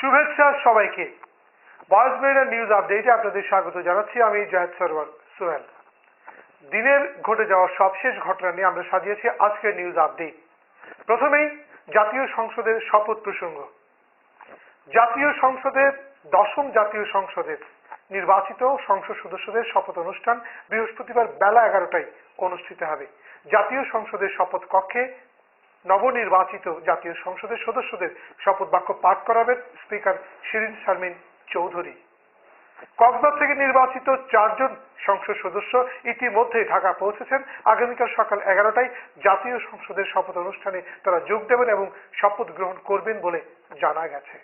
শুভেচ্ছা সবাইকে। বয়স মেরিনা নিউজ আপডেটে আপনাদের স্বাগত জানাচ্ছি আমি জাহেদ সরওয়ার সোহেল। দিনের ঘটে যাওয়া সবশেষ ঘটনা নিয়ে আমরা সাজিয়েছি আজকের নিউজ আপডেট প্রথমেই জাতীয় সংসদের শপথ প্রসঙ্গ। জাতীয় সংসদের, দশম জাতীয় সংসদের নির্বাচিত সংসদ সদস্যদের শপথ অনুষ্ঠান বৃহস্পতিবার বেলা এগারোটায় অনুষ্ঠিত হবে। জাতীয় সংসদের শপথ কক্ষে নবনির্বাচিত জাতীয় সংসদের সদস্যদের শপথ বাক্য পাঠ করাবেন স্পিকার শিরিন শারমিন চৌধুরী। কক্সবাজার থেকে নির্বাচিত চারজন সংসদ সদস্য ইতিমধ্যে ঢাকা পৌঁছেছেন। আগামীকাল সকাল এগারোটায় জাতীয় সংসদের শপথ অনুষ্ঠানে তারা যোগ দেবেন এবং শপথ গ্রহণ করবেন বলে জানা গেছে।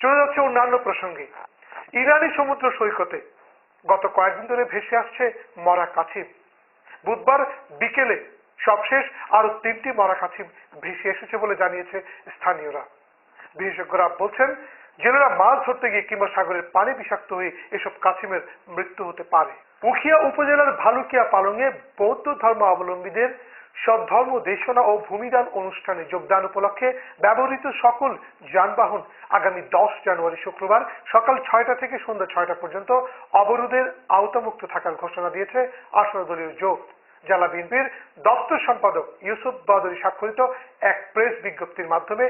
চলে যাচ্ছে অন্যান্য প্রসঙ্গে। ইরানি সমুদ্র সৈকতে গত কয়েকদিন ধরে ভেসে আসছে মরা কাছিম। বুধবার বিকেলে সবশেষ আরও তিনটি মরা কাছিম ভেসে এসেছে বলে জানিয়েছে স্থানীয়রা। বিশেষজ্ঞরা বলছেন, জেলেরা মাছ ধরতে গিয়ে কিংবা সাগরের পানি বিষাক্ত হয়ে এসব কাছিমের মৃত্যু হতে পারে। উখিয়া উপজেলার ভালুকিয়া পালংয়ে বৌদ্ধ ধর্ম অবলম্বীদের সদ্ধর্ম দেশনা ও ভূমিদান অনুষ্ঠানে যোগদান উপলক্ষে ব্যবহৃত সকল যানবাহন আগামী দশ জানুয়ারি শুক্রবার সকাল ছয়টা থেকে সন্ধ্যা ছয়টা পর্যন্ত অবরোধের আওতামুক্ত থাকার ঘোষণা দিয়েছে আঠারো দলীয় জোট। জেলা বিএনপির দপ্তর সম্পাদক ইউসুফ বাদরি স্বাক্ষরিত এক প্রেস বিজ্ঞপ্তির মাধ্যমে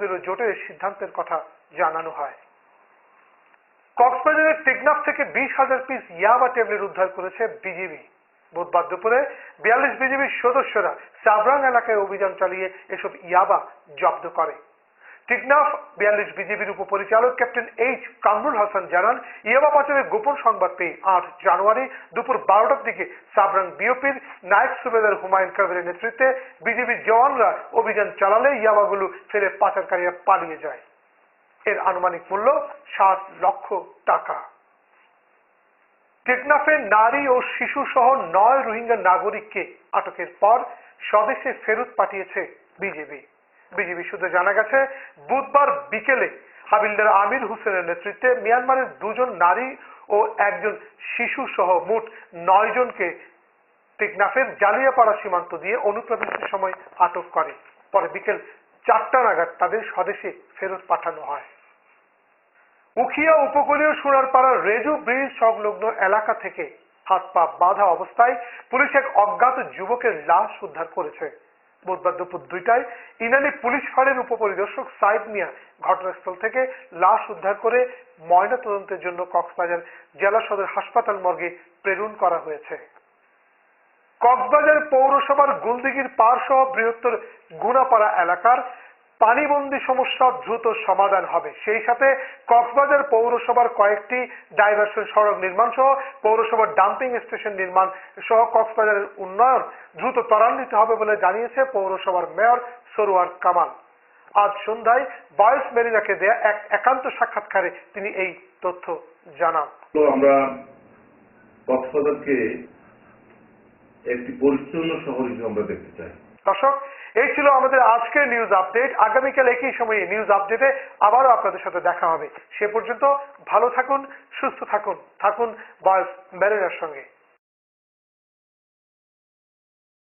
দলীয় জোটের সিদ্ধান্তের কথা জানানো হয়। কক্সবাজারের টেকনাফ থেকে বিশ হাজার পিস ইয়াবা ট্যাবলেট উদ্ধার করেছে বিজিবি। বুধবার দুপুরে বিয়াল্লিশ বিজিবির সদস্যরা সাবরাং এলাকায় অভিযান চালিয়ে এসব ইয়াবা জব্দ করে। টিকনাফ বিয়াল্লিশ বিজেপির উপপরিচালক ক্যাপ্টেন এইচ কামরুল হাসান জানান, ইয়াবা পাচারের গোপন সংবাদ পেয়ে আট জানুয়ারি দুপুর বারোটার দিকে সাবরাং বিওপির নায়ক সুবেদার হুমায়ুন কবিরের নেতৃত্বে বিজেপির জওয়ানরা অভিযান চালালে ইয়াবাগুলো ফেলে পাচারকারীরা পালিয়ে যায়। এর আনুমানিক মূল্য সাত লক্ষ টাকা। টেকনাফে নারী ও শিশু সহ নয় রোহিঙ্গা নাগরিককে আটকের পর স্বদেশে ফেরত পাঠিয়েছে বিজেপি বিজেপি সূত্রে জানা গেছে, বুধবার বিকেলে হাবিলদার আমির হোসেনের নেতৃত্বে মিয়ানমারের দুজন নারী ও একজন শিশু সহ মোট নয় জনকে টেকনাফের জালিয়াপাড়া সীমান্ত দিয়ে অনুপ্রবেশের সময় আটক করে। পরে বিকেল চারটা নাগাদ তাদের স্বদেশে ফেরত পাঠানো হয়। উখিয়া উপকূলীয় সোনারপাড়ার রেজু ব্রিজ সংলগ্ন এলাকা থেকে হাত পা বাঁধা অবস্থায় পুলিশ এক অজ্ঞাত যুবকের লাশ উদ্ধার করেছে। বুধবার দুপুর দুইটায় ইনানি পুলিশ ফাঁড়ের উপপরিদর্শক সাইদ মিয়া ঘটনাস্থল থেকে লাশ উদ্ধার করে ময়না তদন্তের জন্য কক্সবাজার জেলা সদর হাসপাতাল মর্গে প্রেরণ করা হয়েছে। কক্সবাজার পৌরসভার গুলদিগির পার সহ বৃহত্তর গুনাপাড়া এলাকার পানিবন্দি সমস্যা দ্রুত সমাধান হবে। সেই সাথে কক্সবাজার পৌরসভার কয়েকটি ডাইভারশন সড়ক নির্মাণ সহ পৌরসভার ডাম্পিং স্টেশন নির্মাণ সহ কক্সবাজারের উন্নয়ন দ্রুত ত্বরান্বিত হবে বলে জানিয়েছে পৌরসভার মেয়র সরোয়ার কামাল। আজ সন্ধ্যায় বয়স মেরিনাকে দেয়া এক একান্ত সাক্ষাৎকারে তিনি এই তথ্য জানান। আমরা কক্সবাজারকে একটি পরিচ্ছন্ন শহর হিসেবে আমরা দেখতে চাই। দর্শক এই ছিল আমাদের আজকের নিউজ আপডেট আগামীকাল একই সময়ে নিউজ আপডেটে আবারও আপনাদের সাথে দেখা হবে। সে পর্যন্ত ভালো থাকুন, সুস্থ থাকুন। থাকুন বয়স মেরিনার সঙ্গে।